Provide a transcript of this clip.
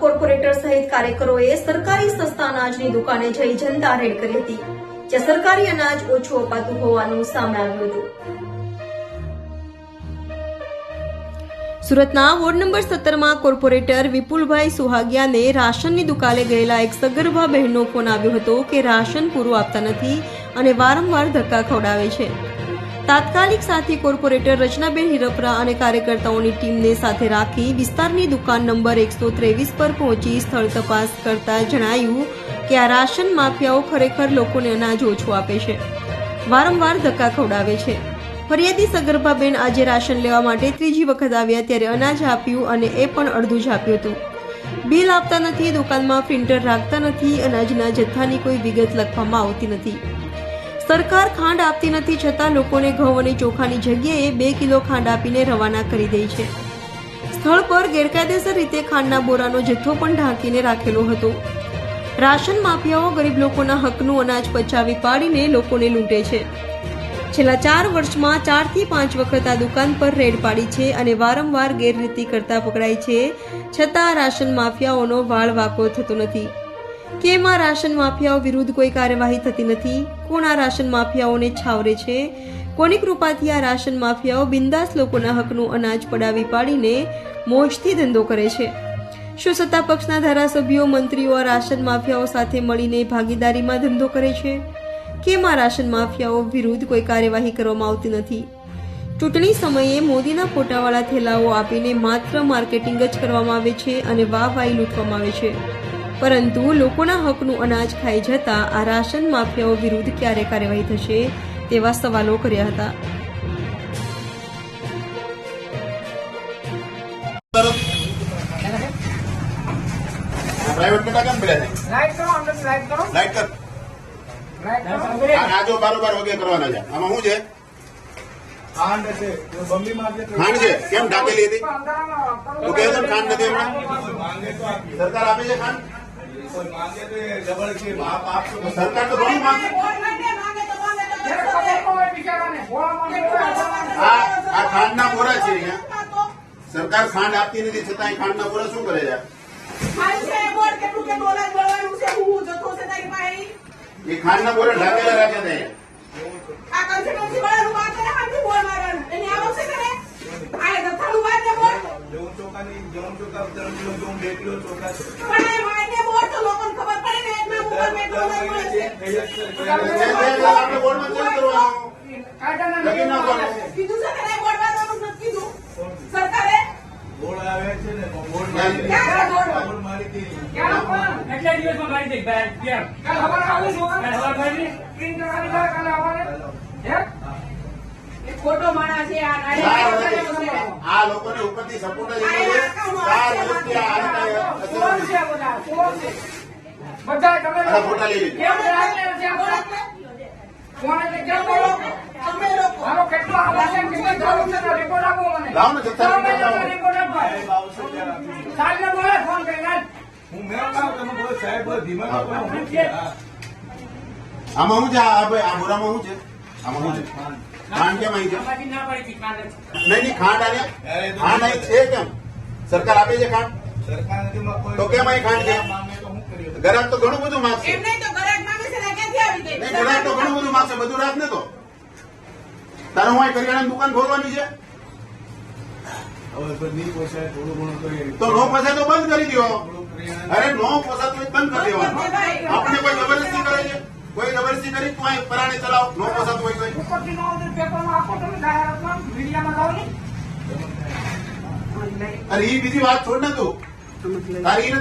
Corporator સહિત કાર્યકરોએ સરકારી સસ્તા અનાજની દુકાને જઈ જનતા રેડ કરી હતી, જ્યાં સરકારી અનાજ ઓછું અપાતું હોવાનું સામે આવ્યું હતું. સુરતના વોર્ડ નંબર સત્તરમાં કોર્પોરેટર વિપુલભાઈ સુહાગિયાને રાશનની દુકાને ગયેલા એક સગર્ભા બહેનનો ફોન આવ્યો હતો કે રાશન પૂરું આપતા નથી અને વારંવાર ધક્કા ખવડાવે છે. તાત્કાલિક સાથે કોર્પોરેટર રચનાબેન હિરપરા અને કાર્યકર્તાઓની ટીમને સાથે રાખી વિસ્તારની દુકાન નંબર એકસો ત્રેવીસ પર પહોંચી સ્થળ તપાસ કરતા જણાયું કે આ રાશન માફિયાઓ ખરેખર લોકોને અનાજ ઓછું આપે છે. વારંવાર ધક્કા ખવડાવે છે. ફરિયાદી સગર્ભાબેન આજે રાશન લેવા માટે ત્રીજી વખત આવ્યા ત્યારે અનાજ આપ્યું અને એ પણ અડધું જ આપ્યું હતું. બિલ આપતા નથી, દુકાનમાં પ્રિન્ટર રાખતા નથી, અનાજના જથ્થાની કોઈ વિગત લખવામાં આવતી નથી. સરકાર ખાંડ આપતી નથી છતાં લોકોને ઘઉં અને ચોખાની જગ્યાએ બે કિલો ખાંડ આપીને રવાના કરી દે છે. સ્થળ પર ગેરકાયદેસર રીતે ખાંડના બોરાનો જથ્થો પણ ઢાંકીને રાખેલો હતો. રાશન માફિયાઓ ગરીબ લોકોના હકનું અનાજ પચાવી પાડીને લોકોને લૂંટે છે. છેલ્લા ચાર વર્ષમાં ચારથી પાંચ વખત આ દુકાન પર રેડ પાડી છે અને વારંવાર ગેરરીતિ કરતા પકડાય છે છતાં રાશન માફિયાઓનો વાળ વાકો થતો નથી. કેમ રાશન માફિયાઓ વિરુદ્ધ કોઈ કાર્યવાહી થતી નથી? આ રાશન માફિયાઓને છાવરે છે? કોની કૃપાથી આ રાશન માફિયાઓ બિંદાસ લોકોના હકનું અનાજ પડાવી પાડીને મોજથી ધંધો કરે છે? શું સત્તા પક્ષના ધારાસભ્યો, મંત્રીઓ આ રાશન માફિયાઓ સાથે મળીને ભાગીદારીમાં ધંધો કરે છે? કેમ રાશન માફિયાઓ વિરુદ્ધ કોઈ કાર્યવાહી કરવામાં આવતી નથી? ચૂંટણી સમયે મોદીના ફોટાવાળા થેલાઓ આપીને માત્ર માર્કેટિંગ જ કરવામાં આવે છે અને વાહવાહી લૂંટવામાં આવે છે. પરંતુ લોકોના હકનું અનાજ ખાઈ જતા આ રાશન માફિયાઓ વિરુદ્ધ ક્યારે કાર્યવાહી થશે તેવા સવાલો કર્યા હતા. પ્રાઇવેટ બેટા કેમ પડ્યા છે લાઈટ કરો. અંદર લાઈટ કરો. લાઈટ કર. આ નાજો બારોબાર વગે કરવાના છે. આમાં શું છે? ખાંડ છે. જો બંબી ખાંડ છે. કેમ ઢાકેલી હતી? અંધારામાં તું કહે છે ને ખાંડ નથી હમણાં? કોઈ માંગે તો આપીએ સરકાર આપે છે ખાંડ? કોઈ માંગે તો એ જબળ છે બાપ આપશો તો સરકાર તો ઘણું માંગે જ્યારે ખબર હોય બિચારાને ભોળા માંગે તો આપવાના. આ આ ખાંડના બોરા છે અહીંયા સરકાર ખાંડ આપતી નથી છતાં ખાંડના બોરા શું કરે છે એ ખાંડના બોરા ઢાકેલા રાખે છે જવું ચોખાની જવું ચોખા ત્રણ કિલો ખોટો માણસ છે આ આ લોકોને ઉપરથી સપોર્ટ જ ચાર વર્ષથી આ બધા. બધા તમે ફોટા લઈ કેમ છે આ બોલો? કોણ એટલે મારો કેટલો આધાર છે, કેટલી જરૂર છે તો આપો મને. લાવો ને જથ્થા ત્રણ રિપોર્ટ લાવો. મહિનાનો રિપોર્ટ આપો. સાહેબ આવશે ત્યારે આપીશું. સાહેબને બોલે ફોન કરીને. હું મેં કામ તમે બોલો સાહેબ ધીમા હા. હું છે? આમાં આ ભાઈ આ બોરામાં શું છે આમાં હું છે ખાંડ કેમ આવી છે. નહીં નહીં ખાંડ આને ખાંડ અહીં છે કેમ સરકાર આપે છે ખાંડ તો કેમ અહીં ખાંડ છે? ગ્રાહક તો ઘણું બધું માગશે. એમ તો ગ્રાહક તો ઘણું બધું માગશે. બધું રાખ ને તો. તારે હું અહીં કરિયાણા દુકાન ખોલવાની છે? તો નહીં પોસાય થોડું ઘણું કરીએ તો નો પોસાય તો બંધ કરી દો અરે નો પોસાય તો બંધ કરી દેવાનો. આપણે કોઈ જબરદસ્તી કરે છે? કોઈ જબરદસ્તી કરી? તું અહીં પરાણે ચલાવ. નો પોસાતું હોય તો. ઉપરથી નો આવતું પેપરમાં આપો તમે જાહેરાતમાં, મીડિયામાં લાવો ને. અરે એ બીજી વાત છોડ ને તું. તારી.